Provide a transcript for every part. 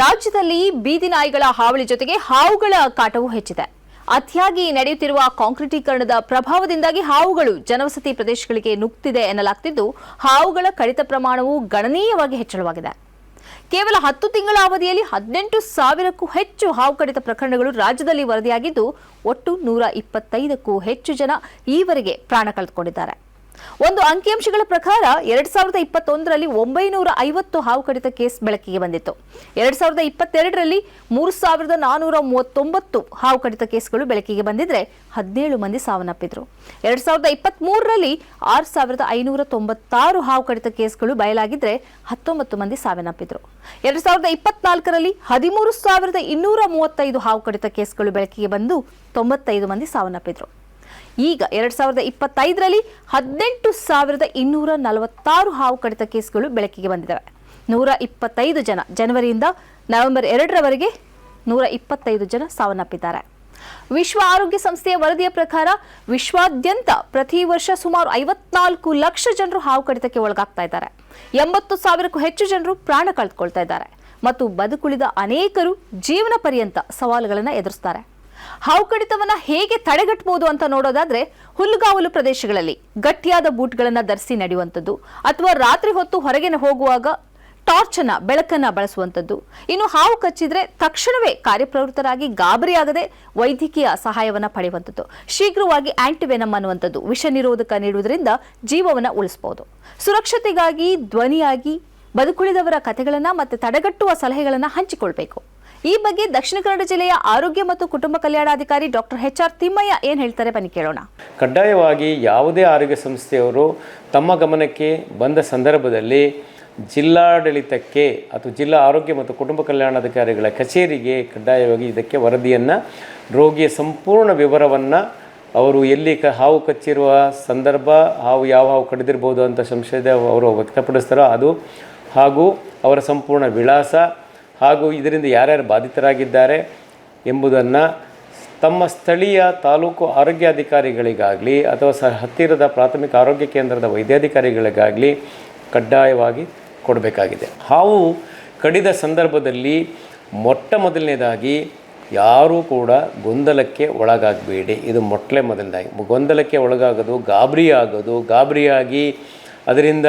ರಾಜ್ಯದಲ್ಲಿ ಬೀದಿ ನಾಯಿಗಳ ಹಾವಳಿ ಜೊತೆಗೆ ಹಾವುಗಳ ಕಾಟವೂ ಹೆಚ್ಚಿದೆ. ಅತಿಯಾಗಿ ನಡೆಯುತ್ತಿರುವ ಕಾಂಕ್ರೀಟೀಕರಣದ ಪ್ರಭಾವದಿಂದಾಗಿ ಹಾವುಗಳು ಜನವಸತಿ ಪ್ರದೇಶಗಳಿಗೆ ನುಗ್ತಿದೆ ಎನ್ನಲಾಗ್ತಿದ್ದು, ಹಾವುಗಳ ಕಡಿತ ಪ್ರಮಾಣವು ಗಣನೀಯವಾಗಿ ಹೆಚ್ಚಳವಾಗಿದೆ. ಕೇವಲ ಹತ್ತು ತಿಂಗಳ ಅವಧಿಯಲ್ಲಿ ಹದಿನೆಂಟು ಸಾವಿರಕ್ಕೂ ಹೆಚ್ಚು ಹಾವು ಕಡಿತ ಪ್ರಕರಣಗಳು ರಾಜ್ಯದಲ್ಲಿ ವರದಿಯಾಗಿದ್ದು, ಒಟ್ಟು ನೂರ ಇಪ್ಪತ್ತೈದಕ್ಕೂ ಹೆಚ್ಚು ಜನ ಈವರೆಗೆ ಪ್ರಾಣ ಕಳೆದುಕೊಂಡಿದ್ದಾರೆ. ಒಂದು ಅಂಕಿಅಂಶಗಳ ಪ್ರಕಾರ ಎರಡ್ ಸಾವಿರದ ಇಪ್ಪತ್ತೊಂದರಲ್ಲಿ ಒಂಬೈನೂರ ಐವತ್ತು ಹಾವು ಕಡಿತ ಕೇಸ್ ಬೆಳಕಿಗೆ ಬಂದಿತ್ತು. ಎರಡ್ ಸಾವಿರದ ಇಪ್ಪತ್ತೆರಡರಲ್ಲಿ ಮೂರು ಸಾವಿರದ ನಾನೂರ ಮೂವತ್ತೊಂಬತ್ತು ಹಾವು ಕಡಿತ ಕೇಸ್ಗಳು ಬೆಳಕಿಗೆ ಬಂದಿದ್ರೆ ಹದಿನೇಳು ಮಂದಿ ಸಾವನ್ನಪ್ಪಿದ್ರು. ಎರಡ್ ಸಾವಿರದ ಇಪ್ಪತ್ತ್ ಮೂರರಲ್ಲಿ ಆರು ಸಾವಿರದ ಐನೂರ ತೊಂಬತ್ತಾರು ಹಾವು ಕಡಿತ ಕೇಸ್ಗಳು ಬಯಲಾಗಿದ್ರೆ ಹತ್ತೊಂಬತ್ತು ಮಂದಿ ಸಾವನ್ನಪ್ಪಿದ್ರು. ಎರಡ್ ಸಾವಿರದ ಇಪ್ಪತ್ನಾಲ್ಕರಲ್ಲಿ ಹದಿಮೂರು ಸಾವಿರದ ಇನ್ನೂರ ಮೂವತ್ತೈದು ಹಾವು ಕಡಿತ ಕೇಸ್ಗಳು ಬೆಳಕಿಗೆ ಬಂದು ತೊಂಬತ್ತೈದು ಮಂದಿ ಸಾವನ್ನಪ್ಪಿದ್ರು. ಈಗ ಎರಡ್ ಸಾವಿರದ ಇಪ್ಪತ್ತೈದರಲ್ಲಿ ಹದಿನೆಂಟು ಸಾವಿರದ ಇನ್ನೂರ ನಲವತ್ತಾರು ಹಾವು ಕಡಿತ ಕೇಸ್ಗಳು ಬೆಳಕಿಗೆ ಬಂದಿದ್ದಾವೆ. ನೂರ ಇಪ್ಪತ್ತೈದು ಜನ ಜನವರಿಯಿಂದ ನವೆಂಬರ್ ಎರಡರವರೆಗೆ ನೂರ ಇಪ್ಪತ್ತೈದು ಜನ ಸಾವನ್ನಪ್ಪಿದ್ದಾರೆ. ವಿಶ್ವ ಆರೋಗ್ಯ ಸಂಸ್ಥೆಯ ವರದಿಯ ಪ್ರಕಾರ ವಿಶ್ವಾದ್ಯಂತ ಪ್ರತಿ ವರ್ಷ ಸುಮಾರು ಐವತ್ನಾಲ್ಕು ಲಕ್ಷ ಜನರು ಹಾವು ಕಡಿತಕ್ಕೆ ಒಳಗಾಗ್ತಾ ಇದ್ದಾರೆ. ಎಂಬತ್ತು ಸಾವಿರಕ್ಕೂ ಹೆಚ್ಚು ಜನರು ಪ್ರಾಣ ಕಳೆದುಕೊಳ್ತಾ ಇದ್ದಾರೆ. ಮತ್ತು ಬದುಕುಳಿದ ಅನೇಕರು ಜೀವನ ಪರ್ಯಂತ ಸವಾಲುಗಳನ್ನು ಎದುರಿಸ್ತಾರೆ. ಹಾವು ಕಡಿತವನ್ನ ಹೇಗೆ ತಡೆಗಟ್ಟಬಹುದು ಅಂತ ನೋಡೋದಾದ್ರೆ ಹುಲ್ಲುಗಾವಲು ಪ್ರದೇಶಗಳಲ್ಲಿ ಗಟ್ಟಿಯಾದ ಬೂಟ್ಗಳನ್ನ ಧರಿಸಿ ನಡೆಯುವಂಥದ್ದು ಅಥವಾ ರಾತ್ರಿ ಹೊತ್ತು ಹೊರಗೆ ಹೋಗುವಾಗ ಟಾರ್ಚನ್ನ ಬೆಳಕನ್ನ ಬಳಸುವಂಥದ್ದು. ಇನ್ನು ಹಾವು ಕಚ್ಚಿದ್ರೆ ತಕ್ಷಣವೇ ಕಾರ್ಯಪ್ರವೃತ್ತರಾಗಿ ಗಾಬರಿಯಾಗದೆ ವೈದ್ಯಕೀಯ ಸಹಾಯವನ್ನ ಪಡೆಯುವಂಥದ್ದು. ಶೀಘ್ರವಾಗಿ ಆಂಟಿವೆನಮ್ ಅನ್ನುವಂಥದ್ದು ವಿಷ ನಿರೋಧಕ ನೀಡುವುದರಿಂದ ಜೀವವನ್ನ ಉಳಿಸಬಹುದು ಸುರಕ್ಷತೆಗಾಗಿ ಧ್ವನಿಯಾಗಿ ಬದುಕುಳಿದವರ ಕಥೆಗಳನ್ನ ಮತ್ತೆ ತಡೆಗಟ್ಟುವ ಸಲಹೆಗಳನ್ನ ಹಂಚಿಕೊಳ್ಬೇಕು. ಈ ಬಗ್ಗೆ ದಕ್ಷಿಣ ಕನ್ನಡ ಜಿಲ್ಲೆಯ ಆರೋಗ್ಯ ಮತ್ತು ಕುಟುಂಬ ಕಲ್ಯಾಣಾಧಿಕಾರಿ ಡಾಕ್ಟರ್ ಎಚ್ ಆರ್ ತಿಮ್ಮಯ್ಯ ಏನ್ ಹೇಳ್ತಾರೆ ಬನ್ನಿ ಕೇಳೋಣ. ಕಡ್ಡಾಯವಾಗಿ ಯಾವುದೇ ಆರೋಗ್ಯ ಸಂಸ್ಥೆಯವರು ತಮ್ಮ ಗಮನಕ್ಕೆ ಬಂದ ಸಂದರ್ಭದಲ್ಲಿ ಜಿಲ್ಲಾಡಳಿತಕ್ಕೆ ಅಥವಾ ಜಿಲ್ಲಾ ಆರೋಗ್ಯ ಮತ್ತು ಕುಟುಂಬ ಕಲ್ಯಾಣಾಧಿಕಾರಿಗಳ ಕಚೇರಿಗೆ ಕಡ್ಡಾಯವಾಗಿ ಇದಕ್ಕೆ ವರದಿಯನ್ನು, ರೋಗಿಯ ಸಂಪೂರ್ಣ ವಿವರವನ್ನು ಅವರು ಎಲ್ಲಿ ಕ, ಹಾವು ಕಚ್ಚಿರುವ ಸಂದರ್ಭ, ಹಾವು ಯಾವ ಹಾವು ಕಡಿದಿರ್ಬೋದು ಅಂತ ಸಂಶಯದ ಅವರು ವ್ಯಕ್ತಪಡಿಸ್ತಾರೋ ಅದು ಹಾಗೂ ಅವರ ಸಂಪೂರ್ಣ ವಿಳಾಸ ಹಾಗೂ ಇದರಿಂದ ಯಾರ್ಯಾರು ಬಾಧಿತರಾಗಿದ್ದಾರೆ ಎಂಬುದನ್ನು ತಮ್ಮ ಸ್ಥಳೀಯ ತಾಲೂಕು ಆರೋಗ್ಯಾಧಿಕಾರಿಗಳಿಗಾಗಲಿ ಅಥವಾ ಸ ಹತ್ತಿರದ ಪ್ರಾಥಮಿಕ ಆರೋಗ್ಯ ಕೇಂದ್ರದ ವೈದ್ಯಾಧಿಕಾರಿಗಳಿಗಾಗಲಿ ಕಡ್ಡಾಯವಾಗಿ ಕೊಡಬೇಕಾಗಿದೆ. ಹಾವು ಕಡಿದ ಸಂದರ್ಭದಲ್ಲಿ ಮೊಟ್ಟ ಮೊದಲನೇದಾಗಿ ಯಾರೂ ಕೂಡ ಗೊಂದಲಕ್ಕೆ ಒಳಗಾಗಬೇಡಿ. ಇದು ಮೊಟ್ಟಲೆ ಮೊದಲನೇದಾಗಿ. ಗೊಂದಲಕ್ಕೆ ಒಳಗಾಗೋದು, ಗಾಬರಿ ಆಗೋದು, ಗಾಬರಿಯಾಗಿ ಅದರಿಂದ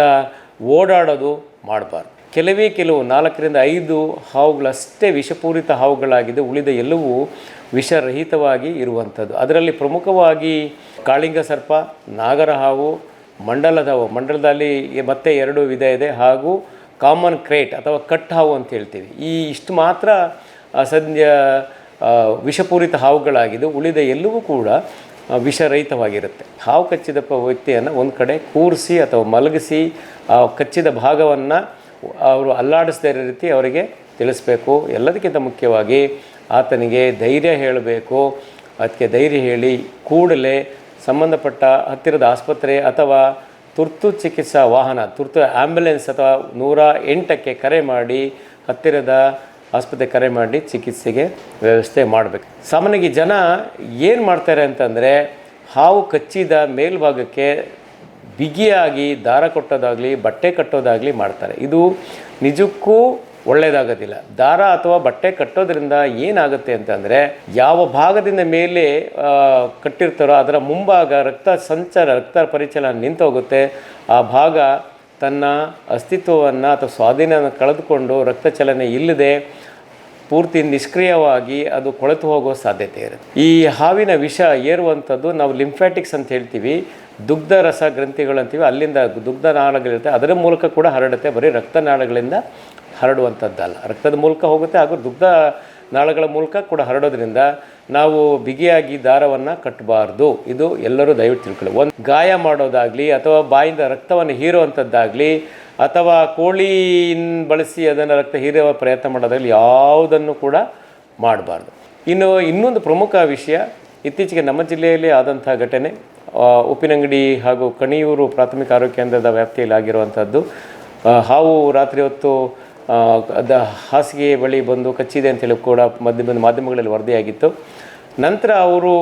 ಓಡಾಡೋದು ಮಾಡಬಾರ್ದು. ಕೆಲವೇ ಕೆಲವು ನಾಲ್ಕರಿಂದ ಐದು ಹಾವುಗಳಷ್ಟೇ ವಿಷಪೂರಿತ ಹಾವುಗಳಾಗಿದೆ ಉಳಿದ ಎಲ್ಲವೂ ವಿಷರಹಿತವಾಗಿ ಇರುವಂಥದ್ದು. ಅದರಲ್ಲಿ ಪ್ರಮುಖವಾಗಿ ಕಾಳಿಂಗ ಸರ್ಪ, ನಾಗರ ಹಾವು, ಮಂಡಲದ ಹಾವು. ಮಂಡಲದಲ್ಲಿ ಮತ್ತೆ ಎರಡು ವಿಧ ಇದೆ. ಹಾಗೂ ಕಾಮನ್ ಕ್ರೇಟ್ ಅಥವಾ ಕಟ್ ಹಾವು ಅಂತ ಹೇಳ್ತೀವಿ. ಈ ಇಷ್ಟು ಮಾತ್ರ ಸದ್ಯ ವಿಷಪೂರಿತ ಹಾವುಗಳಾಗಿದ್ದು ಉಳಿದ ಎಲ್ಲವೂ ಕೂಡ ವಿಷರಹಿತವಾಗಿರುತ್ತೆ. ಹಾವು ಕಚ್ಚಿದ ವ್ಯಕ್ತಿಯನ್ನು ಒಂದು ಕಡೆ ಕೂರಿಸಿ ಅಥವಾ ಮಲಗಿಸಿ ಕಚ್ಚಿದ ಭಾಗವನ್ನು ಅವರು ಅಲ್ಲಾಡಿಸದೇ ಇರೋ ರೀತಿ ಅವರಿಗೆ ತಿಳಿಸ್ಬೇಕು. ಎಲ್ಲದಕ್ಕಿಂತ ಮುಖ್ಯವಾಗಿ ಆತನಿಗೆ ಧೈರ್ಯ ಹೇಳಬೇಕು. ಅದಕ್ಕೆ ಧೈರ್ಯ ಹೇಳಿ ಕೂಡಲೇ ಸಂಬಂಧಪಟ್ಟ ಹತ್ತಿರದ ಆಸ್ಪತ್ರೆ ಅಥವಾ ತುರ್ತು ಚಿಕಿತ್ಸಾ ವಾಹನ, ತುರ್ತು ಆ್ಯಂಬುಲೆನ್ಸ್ ಅಥವಾ ನೂರ ಎಂಟಕ್ಕೆ ಕರೆ ಮಾಡಿ ಹತ್ತಿರದ ಆಸ್ಪತ್ರೆ ಕರೆ ಮಾಡಿ ಚಿಕಿತ್ಸೆಗೆ ವ್ಯವಸ್ಥೆ ಮಾಡಬೇಕು. ಸಾಮಾನ್ಯವಾಗಿ ಜನ ಏನು ಮಾಡ್ತಾರೆ ಅಂತಂದರೆ ಹಾವು ಕಚ್ಚಿದ ಮೇಲ್ಭಾಗಕ್ಕೆ ಬಿಗಿಯಾಗಿ ದಾರ ಕೊಟ್ಟೋದಾಗಲಿ, ಬಟ್ಟೆ ಕಟ್ಟೋದಾಗಲಿ ಮಾಡ್ತಾರೆ. ಇದು ನಿಜಕ್ಕೂ ಒಳ್ಳೆಯದಾಗೋದಿಲ್ಲ ದಾರ ಅಥವಾ ಬಟ್ಟೆ ಕಟ್ಟೋದ್ರಿಂದ ಏನಾಗುತ್ತೆ ಅಂತಂದರೆ, ಯಾವ ಭಾಗದಿಂದ ಮೇಲೆ ಕಟ್ಟಿರ್ತಾರೋ ಅದರ ಮುಂಭಾಗ ರಕ್ತ ಸಂಚಾರ, ರಕ್ತ ಪರಿಚಲನ ನಿಂತೋಗುತ್ತೆ. ಆ ಭಾಗ ತನ್ನ ಅಸ್ತಿತ್ವವನ್ನು ಅಥವಾ ಸ್ವಾಧೀನವನ್ನು ಕಳೆದುಕೊಂಡು ರಕ್ತ ಚಲನೆ ಇಲ್ಲದೆ ಪೂರ್ತಿ ನಿಷ್ಕ್ರಿಯವಾಗಿ ಅದು ಕೊಳೆತು ಹೋಗೋ ಸಾಧ್ಯತೆ ಇರುತ್ತೆ. ಈ ಹಾವಿನ ವಿಷ ಏರುವಂಥದ್ದು ನಾವು ಲಿಂಫ್ಯಾಟಿಕ್ಸ್ ಅಂತ ಹೇಳ್ತೀವಿ, ದುಗ್ಧ ರಸ ಗ್ರಂಥಿಗಳು ಅಂತೀವಿ, ಅಲ್ಲಿಂದ ದುಗ್ಧ ನಾಳಗಳಿರುತ್ತೆ. ಅದರ ಮೂಲಕ ಕೂಡ ಹರಡುತ್ತೆ. ಬರೀ ರಕ್ತನಾಳಗಳಿಂದ ಹರಡುವಂಥದ್ದಲ್ಲ. ರಕ್ತದ ಮೂಲಕ ಹೋಗುತ್ತೆ ಹಾಗೂ ದುಗ್ಧ ನಾಳಗಳ ಮೂಲಕ ಕೂಡ ಹರಡೋದ್ರಿಂದ ನಾವು ಬಿಗಿಯಾಗಿ ದಾರವನ್ನು ಕಟ್ಟಬಾರ್ದು ಇದು ಎಲ್ಲರೂ ದಯವಿಟ್ಟು ತಿಳ್ಕೊಳ್ಳಿ. ಒಂದು ಗಾಯ ಮಾಡೋದಾಗಲಿ ಅಥವಾ ಬಾಯಿಂದ ರಕ್ತವನ್ನು ಹೀರುವಂಥದ್ದಾಗಲಿ ಅಥವಾ ಕೋಳಿನ ಬಳಸಿ ಅದನ್ನು ರಕ್ತ ಹೀರುವ ಪ್ರಯತ್ನ ಮಾಡೋದ್ರಲ್ಲಿ ಯಾವುದನ್ನು ಕೂಡ ಮಾಡಬಾರ್ದು. ಇನ್ನು, ಇನ್ನೊಂದು ಪ್ರಮುಖ ವಿಷಯ, ಇತ್ತೀಚೆಗೆ ನಮ್ಮ ಜಿಲ್ಲೆಯಲ್ಲಿ ಆದಂಥ ಘಟನೆ ಉಪ್ಪಿನಂಗಡಿ ಹಾಗೂ ಕಣಿಯೂರು ಪ್ರಾಥಮಿಕ ಆರೋಗ್ಯ ಕೇಂದ್ರದ ವ್ಯಾಪ್ತಿಯಲ್ಲಿ ಆಗಿರುವಂಥದ್ದು. ಹಾವು ರಾತ್ರಿ ಹೊತ್ತು ದ, ಹಾಸಿಗೆ ಬಳಿ ಬಂದು ಕಚ್ಚಿದೆ ಅಂತೇಳಿ ಕೂಡ ಮಧ್ಯ ಮಾಧ್ಯಮಗಳಲ್ಲಿ ವರದಿಯಾಗಿತ್ತು. ನಂತರ ಅವರು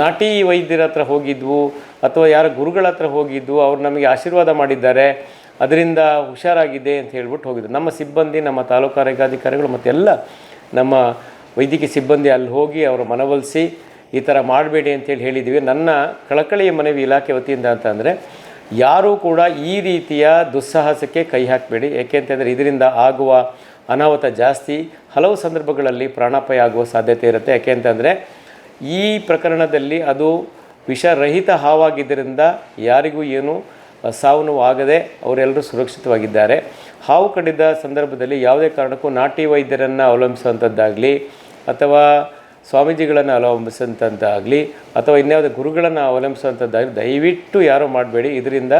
ನಾಟಿ ವೈದ್ಯರ ಹತ್ರ ಹೋಗಿದ್ವು, ಅಥವಾ ಯಾರ ಗುರುಗಳ ಹತ್ರ ಹೋಗಿದ್ವು, ಅವರು ನಮಗೆ ಆಶೀರ್ವಾದ ಮಾಡಿದ್ದಾರೆ ಅದರಿಂದ ಹುಷಾರಾಗಿದೆ ಅಂತ ಹೇಳ್ಬಿಟ್ಟು ಹೋಗಿದ್ರು. ನಮ್ಮ ಸಿಬ್ಬಂದಿ, ನಮ್ಮ ತಾಲೂಕು ಆರೋಗ್ಯಾಧಿಕಾರಿಗಳು ಮತ್ತೆಲ್ಲ ನಮ್ಮ ವೈದ್ಯಕೀಯ ಸಿಬ್ಬಂದಿ ಅಲ್ಲಿ ಹೋಗಿ ಅವರು ಮನವೊಲಿಸಿ ಈ ಥರ ಮಾಡಬೇಡಿ ಅಂತೇಳಿ ಹೇಳಿದ್ದೀವಿ ನನ್ನ ಕಳಕಳಿಯ ಮನವಿ ಇಲಾಖೆ ವತಿಯಿಂದ ಅಂತಂದರೆ ಯಾರೂ ಕೂಡ ಈ ರೀತಿಯ ದುಸ್ಸಾಹಸಕ್ಕೆ ಕೈ ಹಾಕಬೇಡಿ. ಏಕೆಂತಂದರೆ ಇದರಿಂದ ಆಗುವ ಅನಾಹುತ ಜಾಸ್ತಿ. ಹಲವು ಸಂದರ್ಭಗಳಲ್ಲಿ ಪ್ರಾಣಾಪಾಯ ಆಗುವ ಸಾಧ್ಯತೆ ಇರುತ್ತೆ. ಯಾಕೆಂತಂದರೆ ಈ ಪ್ರಕರಣದಲ್ಲಿ ಅದು ವಿಷರಹಿತ ಹಾವಾಗಿದ್ದರಿಂದ ಯಾರಿಗೂ ಏನು ಸಾವು ನೋವು ಆಗದೆ ಅವರೆಲ್ಲರೂ ಸುರಕ್ಷಿತವಾಗಿದ್ದಾರೆ. ಹಾವು ಕಡಿದ ಸಂದರ್ಭದಲ್ಲಿ ಯಾವುದೇ ಕಾರಣಕ್ಕೂ ನಾಟಿ ವೈದ್ಯರನ್ನು ಅವಲಂಬಿಸುವಂಥದ್ದಾಗಲಿ ಅಥವಾ ಸ್ವಾಮೀಜಿಗಳನ್ನು ಅವಲಂಬಿಸಿದಂಥದ್ದಾಗಲಿ ಅಥವಾ ಇನ್ಯಾವುದೇ ಗುರುಗಳನ್ನು ಅವಲಂಬಿಸುವಂಥದ್ದಾಗಲಿ ದಯವಿಟ್ಟು ಯಾರೂ ಮಾಡಬೇಡಿ. ಇದರಿಂದ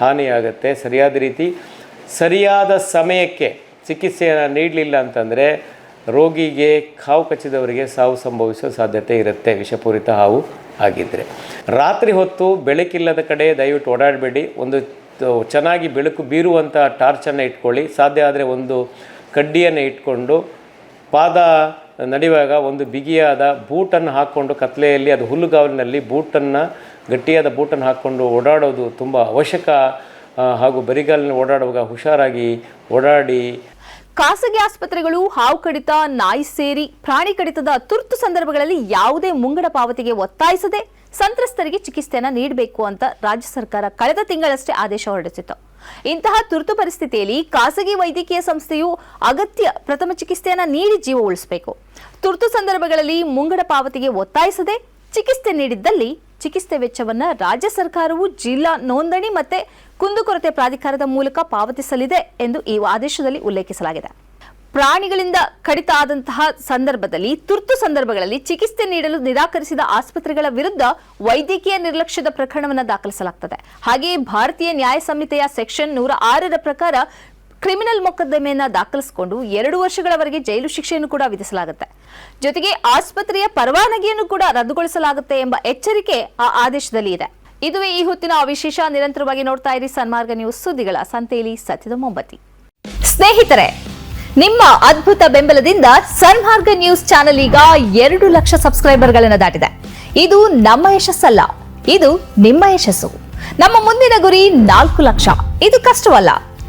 ಹಾನಿಯಾಗುತ್ತೆ. ಸರಿಯಾದ ರೀತಿ, ಸರಿಯಾದ ಸಮಯಕ್ಕೆ ಚಿಕಿತ್ಸೆಯನ್ನು ನೀಡಲಿಲ್ಲ ಅಂತಂದರೆ ರೋಗಿಗೆ ಕಾವು ಕಚ್ಚಿದವರಿಗೆ ಸಾವು ಸಂಭವಿಸುವ ಸಾಧ್ಯತೆ ಇರುತ್ತೆ. ವಿಷಪೂರಿತ ಹಾವು. ಆಗಿದ್ದರೆ ರಾತ್ರಿ ಹೊತ್ತು ಬೆಳಕಿಲ್ಲದ ಕಡೆ ದಯವಿಟ್ಟು ಓಡಾಡಬೇಡಿ. ಒಂದು ಚೆನ್ನಾಗಿ ಬೆಳಕು ಬೀರುವಂಥ ಟಾರ್ಚನ್ನು ಇಟ್ಕೊಳ್ಳಿ. ಸಾಧ್ಯ ಆದರೆ ಒಂದು ಕಡ್ಡಿಯನ್ನು ಇಟ್ಕೊಂಡು ಪಾದ ನಡೆಯುವಾಗ ಒಂದು ಬಿಗಿಯಾದ ಬೂಟನ್ನು ಹಾಕ್ಕೊಂಡು ಕತ್ಲೆಯಲ್ಲಿ, ಅದು ಹುಲ್ಲುಗಾವಲಿನಲ್ಲಿ ಬೂಟನ್ನು ಗಟ್ಟಿಯಾದ ಬೂಟನ್ನು ಹಾಕ್ಕೊಂಡು ಓಡಾಡೋದು ತುಂಬ ಅವಶ್ಯಕ ಹಾಗೂ ಬರಿಗಾಲಿನ ಓಡಾಡುವಾಗ ಹುಷಾರಾಗಿ ಓಡಾಡಿ ಖಾಸಗಿ ಆಸ್ಪತ್ರೆಗಳು ಹಾವು ಕಡಿತ, ನಾಯಿ ಸೇರಿ ಪ್ರಾಣಿ ಕಡಿತದ ತುರ್ತು ಸಂದರ್ಭಗಳಲ್ಲಿ ಯಾವುದೇ ಮುಂಗಡ ಪಾವತಿಗೆ ಒತ್ತಾಯಿಸದೆ ಸಂತ್ರಸ್ತರಿಗೆ ಚಿಕಿತ್ಸೆಯನ್ನು ನೀಡಬೇಕು ಅಂತ ರಾಜ್ಯ ಸರ್ಕಾರ ಕಳೆದ ತಿಂಗಳಷ್ಟೇ ಆದೇಶ ಹೊರಡಿಸಿತ್ತು. ಇಂತಹ ತುರ್ತು ಪರಿಸ್ಥಿತಿಯಲ್ಲಿ ಖಾಸಗಿ ವೈದ್ಯಕೀಯ ಸಂಸ್ಥೆಯು ಅಗತ್ಯ ಪ್ರಥಮ ಚಿಕಿತ್ಸೆಯನ್ನು ನೀಡಿ ಜೀವ ಉಳಿಸಬೇಕು. ತುರ್ತು ಸಂದರ್ಭಗಳಲ್ಲಿ ಮುಂಗಡ ಪಾವತಿಗೆ ಒತ್ತಾಯಿಸದೆ ಚಿಕಿತ್ಸೆ ನೀಡಿದ್ದಲ್ಲಿ ಚಿಕಿತ್ಸೆ ವೆಚ್ಚವನ್ನು ರಾಜ್ಯ ಸರ್ಕಾರವು ಜಿಲ್ಲಾ ನೋಂದಣಿ ಮತ್ತೆ ಕುಂದುಕೊರತೆ ಪ್ರಾಧಿಕಾರದ ಮೂಲಕ ಪಾವತಿಸಲಿದೆ ಎಂದು ಈ ಆದೇಶದಲ್ಲಿ ಉಲ್ಲೇಖಿಸಲಾಗಿದೆ. ಪ್ರಾಣಿಗಳಿಂದ ಕಡಿತ ಆದಂತಹ ಸಂದರ್ಭದಲ್ಲಿ, ತುರ್ತು ಸಂದರ್ಭಗಳಲ್ಲಿ ಚಿಕಿತ್ಸೆ ನೀಡಲು ನಿರಾಕರಿಸಿದ ಆಸ್ಪತ್ರೆಗಳ ವಿರುದ್ಧ ವೈದ್ಯಕೀಯ ನಿರ್ಲಕ್ಷ್ಯದ ಪ್ರಕರಣವನ್ನು ದಾಖಲಿಸಲಾಗುತ್ತದೆ ಹಾಗೆಯೇ ಭಾರತೀಯ ನ್ಯಾಯ ಸಂಹಿತೆಯ ಸೆಕ್ಷನ್ ನೂರ ಆರರ ಪ್ರಕಾರ ಕ್ರಿಮಿನಲ್ ಮೊಕದ್ದಮೆಯನ್ನ ದಾಖಲಿಸಿಕೊಂಡು ಎರಡು ವರ್ಷಗಳವರೆಗೆ ಜೈಲು ಶಿಕ್ಷೆಯನ್ನು ಕೂಡ ವಿಧಿಸಲಾಗುತ್ತೆ. ಜೊತೆಗೆ ಆಸ್ಪತ್ರೆಯ ಪರವಾನಗಿಯನ್ನು ಕೂಡ ರದ್ದುಗೊಳಿಸಲಾಗುತ್ತೆ ಎಂಬ ಎಚ್ಚರಿಕೆ ಆ ಆದೇಶದಲ್ಲಿ ಇದೆ. ಇದುವೇ ಈ ಹೊತ್ತಿನ ವಿಶೇಷ ನಿರಂತರವಾಗಿ ನೋಡ್ತಾ ಇರಿ ಸನ್ಮಾರ್ಗ ನ್ಯೂಸ್ ಸುದ್ದಿಗಳ ಸಂತೆಯಲ್ಲಿ ಸತ್ಯದ ಮೊಂಬತ್ತಿ. ಸ್ನೇಹಿತರೆ, ನಿಮ್ಮ ಅದ್ಭುತ ಬೆಂಬಲದಿಂದ ಸನ್ಮಾರ್ಗ ನ್ಯೂಸ್ ಚಾನೆಲ್ ಈಗ ಎರಡು ಲಕ್ಷ ಸಬ್ಸ್ಕ್ರೈಬರ್ಗಳನ್ನು ದಾಟಿದೆ. ಇದು ನಮ್ಮ ಯಶಸ್ಸಲ್ಲ, ಇದು ನಿಮ್ಮ ಯಶಸ್ಸು. ನಮ್ಮ ಮುಂದಿನ ಗುರಿ ನಾಲ್ಕು ಲಕ್ಷ. ಇದು ಕಷ್ಟವಲ್ಲ